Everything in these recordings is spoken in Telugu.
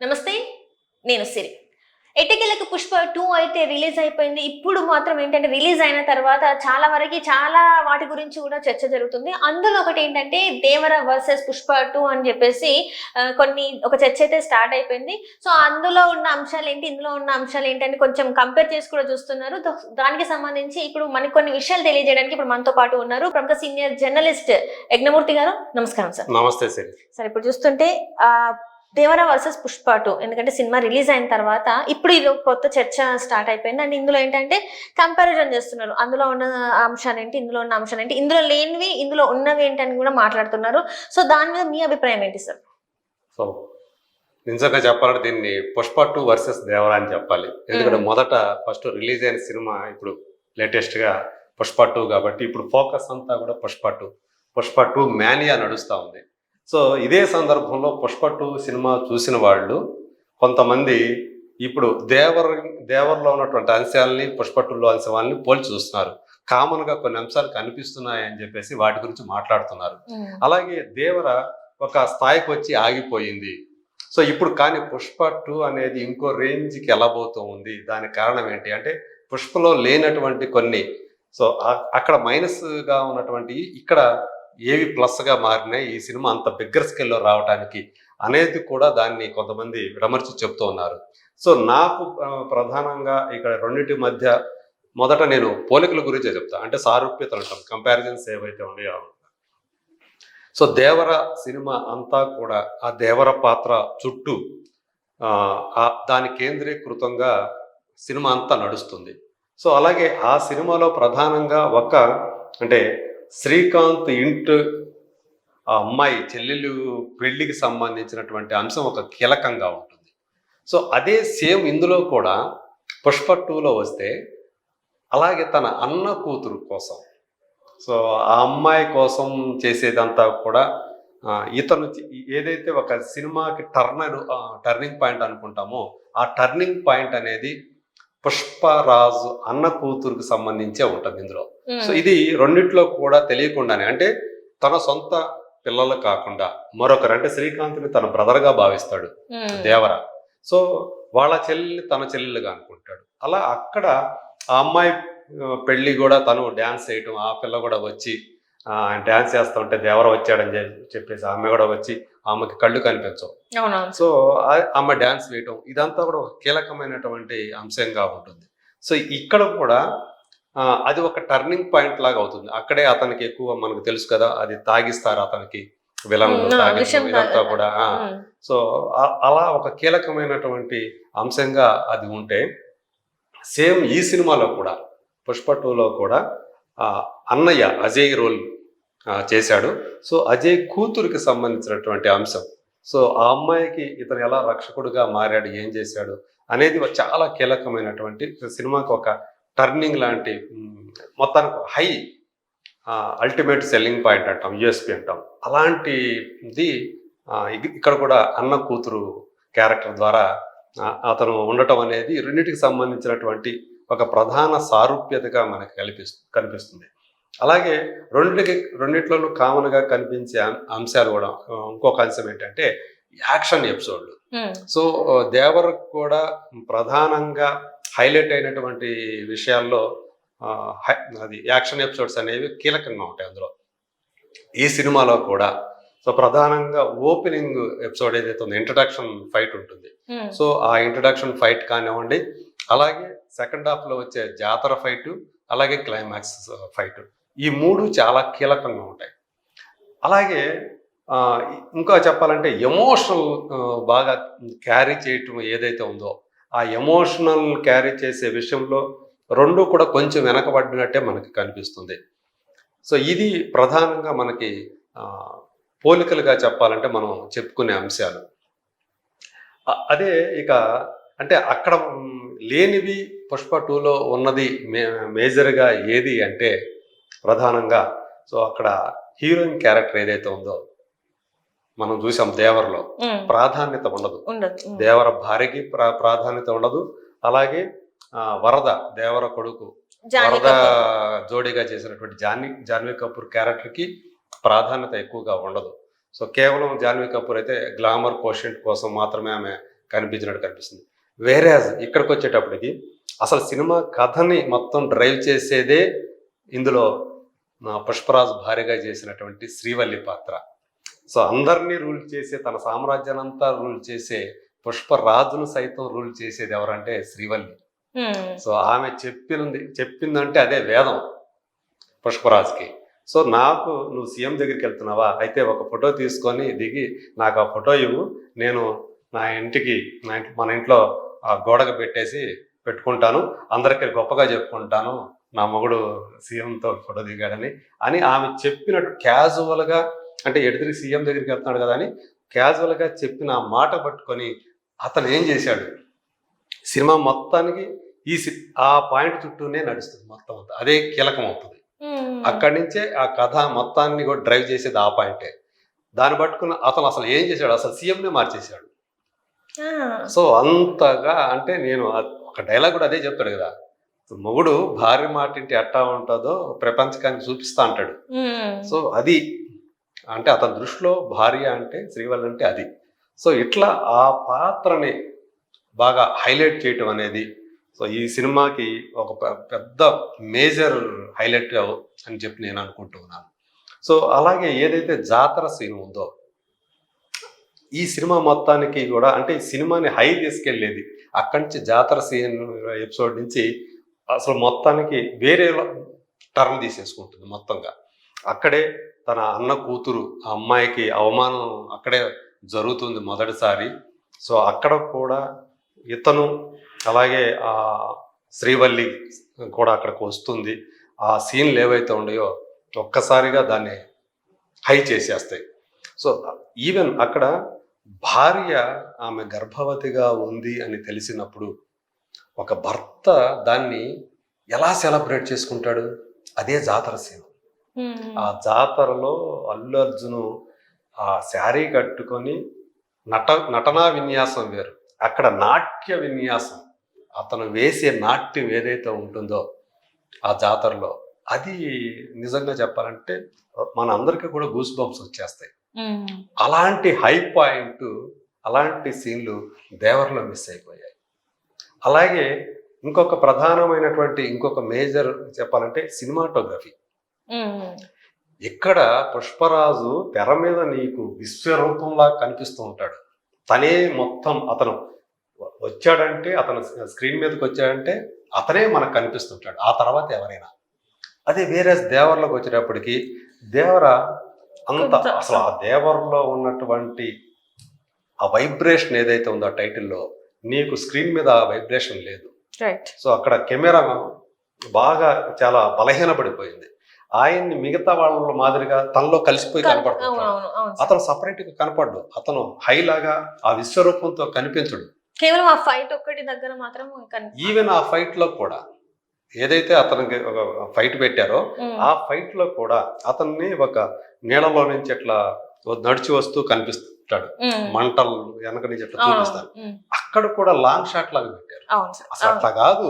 నమస్తే నేను సిరి. ఎటకెలకు పుష్ప టూ అయితే రిలీజ్ అయిపోయింది. ఇప్పుడు మాత్రం ఏంటంటే రిలీజ్ అయిన తర్వాత చాలా వరకు చాలా వాటి గురించి కూడా చర్చ జరుగుతుంది. అందులో ఒకటి ఏంటంటే దేవర వర్సెస్ పుష్ప టూ అని చెప్పేసి కొన్ని ఒక చర్చ అయితే స్టార్ట్ అయిపోయింది. సో అందులో ఉన్న అంశాలు ఏంటి ఇందులో ఉన్న అంశాలు ఏంటి అని కొంచెం కంపేర్ చేసి కూడా చూస్తున్నారు. దానికి సంబంధించి ఇప్పుడు మనకి కొన్ని విషయాలు తెలియజేయడానికి ఇప్పుడు మనతో పాటు ఉన్నారు ప్రముఖ సీనియర్ జర్నలిస్ట్ యజ్ఞమూర్తి గారు. నమస్కారం సార్. నమస్తే సిరి. సరే ఇప్పుడు చూస్తుంటే దేవర వర్సెస్ పుష్ప టూ. ఎందుకంటే సినిమా రిలీజ్ అయిన తర్వాత ఇప్పుడు ఇది కొత్త చర్చ స్టార్ట్ అయిపోయింది. అండ్ ఇందులో ఏంటంటే కంపారిజన్ చేస్తున్నారు. అందులో ఉన్న అంశాలు ఏంటి ఇందులో ఉన్న అంశాలు ఏంటి ఇందులో లేనివి ఇందులో ఉన్నవి ఏంటి అని కూడా మాట్లాడుతున్నారు. సో దాని మీద మీ అభిప్రాయం ఏంటి సార్? సో నిజంగా చెప్పాలంటే దీన్ని పుష్ప టూ వర్సెస్ దేవరా అని చెప్పాలి. ఎందుకంటే. మొదట ఫస్ట్ రిలీజ్ అయిన సినిమా ఇప్పుడు లేటెస్ట్గా పుష్ప టూ కాబట్టి ఇప్పుడు ఫోకస్ అంతా కూడా Pushpa two. Pushpa two mania నడుస్తూ ఉంది. సో ఇదే సందర్భంలో పుష్ప టూ సినిమా చూసిన వాళ్ళు కొంతమంది ఇప్పుడు దేవర్ దేవర్లో ఉన్నటువంటి అంశాలని పుష్ప టూలో అంశాలని పోల్చి చూస్తున్నారు. కామన్గా కొన్ని అంశాలు కనిపిస్తున్నాయి అని చెప్పేసి వాటి గురించి మాట్లాడుతున్నారు. అలాగే దేవర ఒక స్థాయికి వచ్చి ఆగిపోయింది. సో ఇప్పుడు కానీ పుష్ప టూ అనేది ఇంకో రేంజ్కి వెళ్ళబోతూ ఉంది. దానికి కారణం ఏంటి అంటే పుష్పలో లేనటువంటి కొన్ని సో అక్కడ మైనస్గా ఉన్నటువంటి ఇక్కడ ఏవి ప్లస్గా మారినాయి ఈ సినిమా అంత బిగ్గర్ స్కేల్లో రావడానికి అనేది కూడా దాన్ని కొంతమంది విడమర్చి చెప్తూ ఉన్నారు. సో నాకు ప్రధానంగా ఇక్కడ రెండింటి మధ్య మొదట నేను పోలికల గురించే చెప్తా. అంటే సారూప్యతలు అంటాం కంపారిజన్స్ ఏవైతే ఉన్నాయో సో దేవర సినిమా అంతా కూడా ఆ దేవర పాత్ర చుట్టూ ఆ దాని కేంద్రీకృతంగా సినిమా అంతా నడుస్తుంది. సో అలాగే ఆ సినిమాలో ప్రధానంగా ఒక అంటే శ్రీకాంత్ ఇంట్ ఆ అమ్మాయి చెల్లెలు పెళ్ళికి సంబంధించినటువంటి అంశం ఒక కీలకంగా ఉంటుంది. సో అదే సేమ్ ఇందులో కూడా పుష్ప టూలో వస్తే అలాగే తన అన్న కూతురు కోసం సో ఆ అమ్మాయి కోసం చేసేదంతా కూడా ఇతను ఏదైతే ఒక సినిమాకి టర్నర్ టర్నింగ్ పాయింట్ అనుకుంటామో ఆ టర్నింగ్ పాయింట్ అనేది పుష్పరాజు అన్న కూతురుకు సంబంధించే ఉంటుంది ఇందులో. సో ఇది రెండిట్లో కూడా తెలియకుండానే అంటే తన సొంత పిల్లలు కాకుండా మరొకరు అంటే శ్రీకాంత్ని తన బ్రదర్గా భావిస్తాడు దేవర. సో వాళ్ళ చెల్లెల్ని తన చెల్లెలుగా అనుకుంటాడు. అలా అక్కడ ఆ అమ్మాయి పెళ్ళి కూడా తను డ్యాన్స్ చేయటం ఆ పిల్ల కూడా వచ్చి డ్యాన్స్ చేస్తూ ఉంటే దేవర వచ్చాడని చెప్పి- చెప్పేసి ఆమె కూడా వచ్చి ఆమెకి కళ్ళు కనిపించవు. సో ఆమె డ్యాన్స్ వేయటం ఇదంతా కూడా ఒక కీలకమైనటువంటి అంశంగా ఉంటుంది. సో ఇక్కడ కూడా అది ఒక టర్నింగ్ పాయింట్ లాగా అవుతుంది. అక్కడే అతనికి ఎక్కువ మనకు తెలుసు కదా అది తాగిస్తారు అతనికి విలన్లు తాగించడం ఇదంతా కూడా సో అలా ఒక కీలకమైనటువంటి అంశంగా అది ఉంటే సేమ్ ఈ సినిమాలో కూడా పుష్ప టూలో కూడా అన్నయ్య అజయ్ రోల్ చేశాడు. సో అజయ్ కూతురికి సంబంధించినటువంటి అంశం. సో ఆ అమ్మాయికి ఇతను ఎలా రక్షకుడుగా మారాడు ఏం చేశాడు అనేది చాలా కీలకమైనటువంటి సినిమాకి ఒక టర్నింగ్ లాంటి మొత్తానికి హై అల్టిమేట్ సెల్లింగ్ పాయింట్ అంటాం యుఎస్పి అంటాం. అలాంటిది ఇక్కడ కూడా అన్న కూతురు క్యారెక్టర్ ద్వారా అతను ఉండటం అనేది రెండింటికి సంబంధించినటువంటి ఒక ప్రధాన సారూప్యతగా మనకు కనిపిస్తు కనిపిస్తుంది. అలాగే రెండింటికి రెండిట్లోనూ కామన్గా కనిపించే అంశాలు కూడా ఇంకొక అంశం ఏంటంటే యాక్షన్ ఎపిసోడ్లు. సో దేవర్ కూడా ప్రధానంగా హైలైట్ అయినటువంటి విషయాల్లో అది యాక్షన్ ఎపిసోడ్స్ అనేవి కీలకంగా ఉంటాయి అందులో. ఈ సినిమాలో కూడా సో ప్రధానంగా ఓపెనింగ్ ఎపిసోడ్ ఏదైతే ఉందో ఇంట్రడక్షన్ ఫైట్ ఉంటుంది. సో ఆ ఇంట్రడక్షన్ ఫైట్ కానివ్వండి అలాగే సెకండ్ హాఫ్లో వచ్చే జాతర ఫైట్ అలాగే క్లైమాక్స్ ఫైట్. ఈ మూడు చాలా కీలకంగా ఉంటాయి. అలాగే ఇంకా చెప్పాలంటే ఎమోషనల్ బాగా క్యారీ చేయటం ఏదైతే ఉందో ఆ ఎమోషనల్ క్యారీ చేసే విషయంలో రెండు కూడా కొంచెం వెనకబడినట్టే మనకి కనిపిస్తుంది. సో ఇది ప్రధానంగా మనకి పోలికలుగా చెప్పాలంటే మనం చెప్పుకునే అంశాలు. అదే ఇక అంటే అక్కడ లేనివి పుష్ప టూలో ఉన్నది మే మేజర్గా ఏది అంటే ప్రధానంగా. సో అక్కడ హీరోయిన్ క్యారెక్టర్ ఏదైతే ఉందో మనం చూసాం దేవరలో ప్రాధాన్యత ఉండదు. దేవర భార్యకి ప్రా ప్రాధాన్యత ఉండదు. అలాగే వరద దేవర కొడుకు వరద. జోడీగా చేసినటువంటి జాన్వీ జాన్వీ కపూర్ క్యారెక్టర్కి ప్రాధాన్యత ఎక్కువగా ఉండదు. సో కేవలం జాన్వీ కపూర్ అయితే గ్లామర్ కోషెంట్ కోసం మాత్రమే ఆమె కనిపించినట్టు కనిపిస్తుంది. వేరే ఇక్కడికి వచ్చేటప్పటికి అసలు సినిమా కథని మొత్తం డ్రైవ్ చేసేదే ఇందులో పుష్పరాజు భార్యగా చేసినటువంటి శ్రీవల్లి పాత్ర. సో అందరినీ రూల్ చేసే తన సామ్రాజ్యాన్ని అంతా రూల్ చేసే పుష్పరాజును సైతం రూల్ చేసేది ఎవరంటే శ్రీవల్లి. సో ఆమె చెప్పింది చెప్పిందంటే అదే వేదం పుష్పరాజ్కి. సో నాకు నువ్వు సీఎం దగ్గరికి వెళ్తున్నావా? అయితే ఒక ఫోటో తీసుకొని దిగి నాకు ఆ ఫోటో ఇవ్వు. నేను నా ఇంటికి నా ఇంటి మన ఇంట్లో ఆ గోడకు పెట్టేసి పెట్టుకుంటాను. అందరికీ గొప్పగా చెప్పుకుంటాను. నా మొగుడు సీఎంతో ఫోటో దిగాడని. అని ఆమె చెప్పినట్టు క్యాజువల్గా అంటే ఎడిదిరి సీఎం దగ్గరికి వెళ్తున్నాడు కదా అని క్యాజువల్గా చెప్పిన ఆ మాట పట్టుకొని అతను ఏం చేశాడు? సినిమా మొత్తానికి ఈ సి- ఆ పాయింట్ చుట్టూనే నడుస్తుంది మొత్తం అంతా. అదే కీలకం అవుతుంది. అక్కడి నుంచే ఆ కథ మొత్తాన్ని కూడా డ్రైవ్ చేసేది ఆ పాయింటే. దాన్ని పట్టుకున్న అతను అసలు ఏం చేశాడు? అసలు సీఎంనే మార్చేశాడు. సో అంతగా అంటే నేను ఒక డైలాగ్ కూడా అదే చెప్తాడు కదా. మొగుడు భార్య మాట ఇంటి ఎట్టా ఉంటుందో ప్రపంచకానికి చూపిస్తా అంటాడు. సో అది అంటే అతని దృష్టిలో భార్య అంటే శ్రీవల్లి అంటే అది. సో ఇట్లా ఆ పాత్రని బాగా హైలైట్ చేయటం అనేది సో ఈ సినిమాకి ఒక పెద్ద మేజర్ హైలైట్ అని చెప్పి నేను అనుకుంటున్నాను సో అలాగే ఏదైతే జాతర సీన్ ఉందో ఈ సినిమా మొత్తానికి కూడా అంటే ఈ సినిమాని హై తీసుకెళ్ళేది అక్కడి నుంచి జాతర సీన్ ఎపిసోడ్ నుంచి అసలు మొత్తానికి వేరే టర్న్ తీసేసుకుంటుంది మొత్తంగా. అక్కడే తన అన్న కూతురు ఆ అమ్మాయికి అవమానం అక్కడే జరుగుతుంది మొదటిసారి. సో అక్కడ కూడా ఇతను అలాగే ఆ శ్రీవల్లి కూడా అక్కడికి వస్తుంది. ఆ సీన్లు ఏవైతే ఉన్నాయో ఒక్కసారిగా దాన్ని హై చేసేస్తాయి. సో ఈవెన్ అక్కడ భార్య ఆమె గర్భవతిగా ఉంది అని తెలిసినప్పుడు ఒక భర్త దాన్ని ఎలా సెలబ్రేట్ చేసుకుంటాడు? అదే జాతర సీన్. ఆ జాతరలో అల్లు అర్జును ఆ శారీ కట్టుకొని నట నటనా విన్యాసం వేరు. అక్కడ నాట్య విన్యాసం. అతను వేసే నాట్యం ఏదైతే ఉంటుందో ఆ జాతరలో అది నిజంగా చెప్పాలంటే మన అందరికీ కూడా గూస్ బంప్స్ వచ్చేస్తాయి. అలాంటి హై పాయింట్ అలాంటి సీన్లు దేవర్లో మిస్ అయిపోయాయి. అలాగే ఇంకొక ప్రధానమైనటువంటి ఇంకొక మేజర్ చెప్పాలంటే సినిమాటోగ్రఫీ. ఇక్కడ పుష్పరాజు తెర మీద నీకు విశ్వరూపంలా కనిపిస్తూ ఉంటాడు. తనే మొత్తం అతను వచ్చాడంటే అతను స్క్రీన్ మీదకి వచ్చాడంటే అతనే మనకు కనిపిస్తుంటాడు ఆ తర్వాత ఎవరైనా. అదే వేరే దేవర్లోకి వచ్చేటప్పటికి దేవర అంత అసలు ఆ దేవర్లో ఉన్నటువంటి ఆ వైబ్రేషన్ ఏదైతే ఉందో ఆ టైటిల్లో నీకు స్క్రీన్ మీద వైబ్రేషన్ లేదు. సో అక్కడ కెమెరా బాగా చాలా బలహీనపడిపోయింది. ఆయన్ని మిగతా వాళ్ళ మాదిరిగా తనలో కలిసిపోయి సార్. అతను సపరేట్గా కనపడ్డు. అతను హైలాగా ఆ విశ్వరూపంతో కనిపించడు. కేవలం ఆ ఫైట్ ఒక్కటి దగ్గర మాత్రం ఈవెన్ ఆ ఫైట్లో కూడా ఏదైతే అతనికి ఒక ఫైట్ పెట్టారో ఆ ఫైట్లో కూడా అతన్ని ఒక నీళ్ళలో నుంచి ఇట్లా నడిచి వస్తూ కనిపిస్తాడు ఉమ్, మంటలు వెనక నుంచి ఇట్లా చూపిస్తారు అక్కడ కూడా లాంగ్ షాట్ లాగా పెట్టారు. అసలు అట్లా కాదు.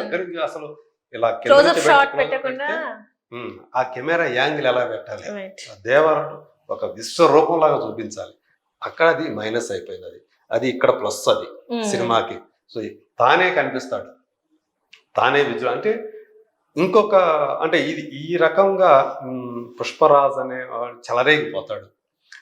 దగ్గర నుంచి- అసలు ఇలా పెట్టకుండా ఆ కెమెరా యాంగిల్ ఎలా పెట్టాలి? రైట్ ఆ దేవరుడు ఒక విశ్వరూపంలాగా చూపించాలి. అక్కడ అది మైనస్ అయిపోయింది అది అది ఇక్కడ ప్లస్ అది సినిమాకి. సో తానే కనిపిస్తాడు. తానే విజువల్ అంటే ఇంకొక అంటే ఇది ఈ రకంగా పుష్పరాజ్ అనే చెలరేగిపోతాడు.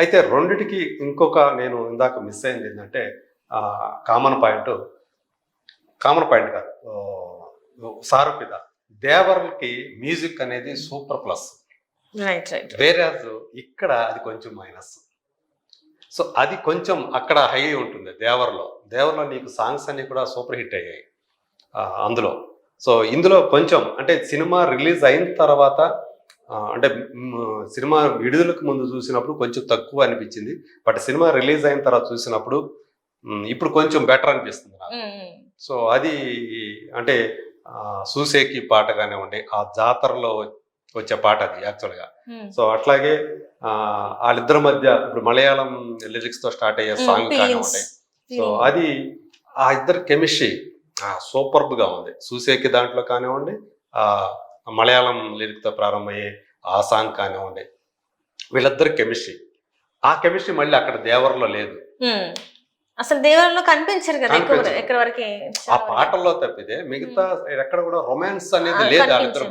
అయితే రెండిటికి ఇంకొక నేను ఇందాక మిస్ అయింది ఏంటంటే కామన్ పాయింట్ కామన్ పాయింట్ కాదు సారూప్యత దేవరులకి మ్యూజిక్ అనేది సూపర్ ప్లస్ వేరే ఇక్కడ అది కొంచెం మైనస్ సో అది కొంచెం అక్కడ హై ఉంటుంది దేవర్లో. దేవర్లో నీకు సాంగ్స్ అన్ని కూడా సూపర్ హిట్ అయ్యాయి అందులో. సో ఇందులో కొంచెం అంటే సినిమా రిలీజ్ అయిన తర్వాత అంటే సినిమా విడుదలకు ముందు చూసినప్పుడు కొంచెం తక్కువ అనిపించింది. బట్ సినిమా రిలీజ్ అయిన తర్వాత చూసినప్పుడు ఇప్పుడు కొంచెం బెటర్ అనిపిస్తుంది సో అది అంటే సూసేకి పాట కానివ్వండి ఆ జాతరలో వచ్చే పాట అది యాక్చువల్గా. సో అట్లాగే ఆ, వాళ్ళిద్దరి మధ్య ఇప్పుడు మలయాళం లిరిక్స్తో స్టార్ట్ అయ్యే సాంగ్ కానివ్వండి. సో అది ఆ ఇద్దరు కెమిస్ట్రీ సూపర్బ్గా ఉంది. సూసేకి దాంట్లో కానివ్వండి ఆ మలయాళం లిరిక్తో ప్రారంభమయ్యే ఆ సాంగ్ కానివ్వండి వీళ్ళిద్దరు కెమిస్ట్రీ. ఆ కెమిస్ట్రీ మళ్ళీ అక్కడ దేవర్లో లేదు. అసలు దేవరంలో కనిపించరు కదా. ఎక్కడ వరకు ఆ పాటల్లో తప్పితే మిగతా ఎక్కడ కూడా రొమాన్స్ అనేది లేదు వాళ్ళిద్దరి.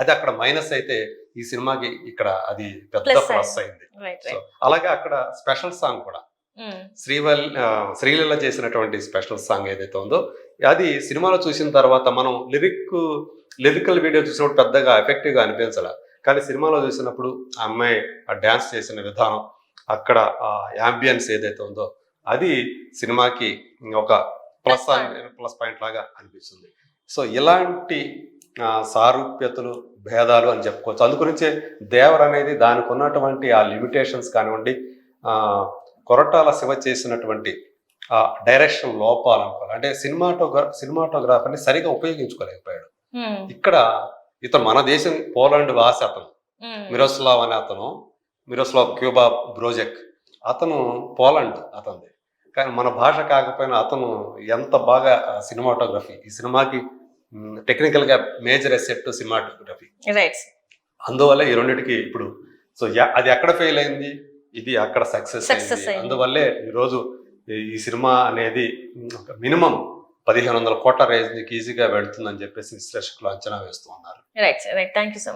అది అక్కడ మైనస్ అయితే ఈ సినిమాకి ఇక్కడ అది పెద్ద ప్లస్ అయింది. అలాగే అక్కడ స్పెషల్ సాంగ్ కూడా. శ్రీవల్ శ్రీలీల చేసినటువంటి స్పెషల్ సాంగ్ ఏదైతే ఉందో అది సినిమాలో చూసిన తర్వాత మనం లిరిక్ లిరికల్ వీడియో చూసినప్పుడు పెద్దగా ఎఫెక్టివ్గా అనిపించాల. కానీ సినిమాలో చూసినప్పుడు ఆ అమ్మాయి ఆ డాన్స్ చేసిన విధానం అక్కడ ఆ యాంబియన్స్ ఏదైతే ఉందో అది సినిమాకి ఒక ప్లస్. ప్లస్ పాయింట్ లాగా అనిపిస్తుంది. సో ఇలాంటి సారూప్యతలు భేదాలు అని చెప్పుకోవచ్చు. అందుగురించే దేవర్ అనేది దానికి ఉన్నటువంటి ఆ లిమిటేషన్స్ కానివ్వండి ఆ, కొరటాల శివ చేసినటువంటి ఆ డైరెక్షన్ లోపాలు అంటే సినిమాటోగ్రా సినిమాటోగ్రాఫర్ని సరిగా ఉపయోగించుకోలేకపోయాడు. ఇక్కడ ఇతను మన దేశం పోలాండ్ వాసి అతను. మిరోస్లావ్ అనే అతను మిరోస్లావ్ క్యూబా బ్రోజెక్. అతను పోలాండ్ అతనిది. కానీ మన భాష కాకపోయినా అతను ఎంత బాగా సినిమాటోగ్రఫీ ఈ సినిమాకి టెక్నికల్గా మేజర్ ఎసెట్ సినిమాటోగ్రఫీ. అందువల్ల ఈ రెండింటికి ఇప్పుడు సో అది ఎక్కడ ఫెయిల్ అయింది? ఇది అక్కడ సక్సెస్. అందువల్లే ఈరోజు ఈ- ఈ సినిమా అనేది మినిమం పదిహేను వందల కోట్ల రేంజ్కి ఈజీగా వెళ్తుందని చెప్పేసి విశ్లేషకులు అంచనా వేస్తూ ఉన్నారు. Right right thank you so much